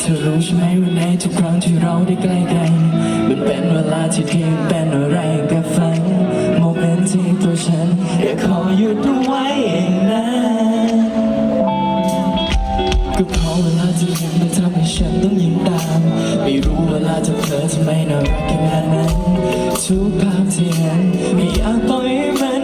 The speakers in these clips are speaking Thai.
เธอรู้ใช่ไหมว่าในทุกครั้งที่เราได้ใกล้กันมันเป็นเวลาที่เทียมเป็นอะไรกับฝันโมเมนต์ที่ตัวฉันอยากขอหยุดไว้เองนะก็เพราะเวลาที่เห็นมันทำให้ฉันต้องยิ้มตาม ไม่รู้เวลาเธอเผลอทำไมน่ารักขนาดนั้นทุกภาพที่เห็นไม่อยากปล่อยมัน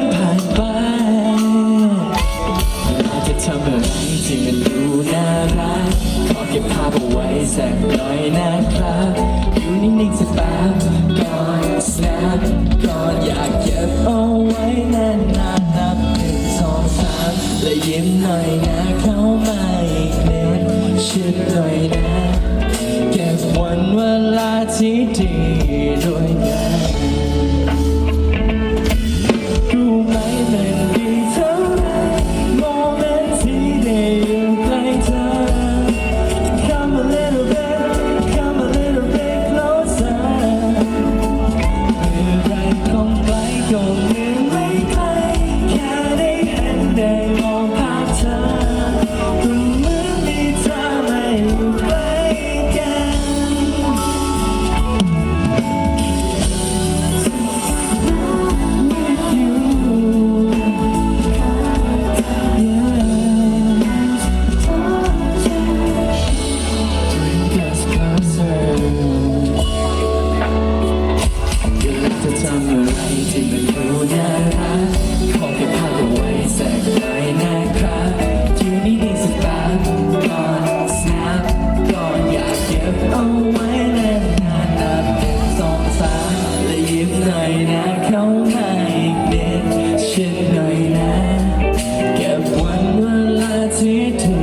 อาจจะทำอะไรที่มันดูน่ารักขอเก็บภาพเอาไว้สักหน่อยนะครับอยู่นิ่งๆสักแป๊บก่อน snap ก่อนอยากเก็บเอาไว้นานๆนับหนึ่งสองสามและยิ้มหน่อยนะเข้ามาอีกนิดชิดหน่อยนะ เก็บวันเวลาที่ดีด้วย to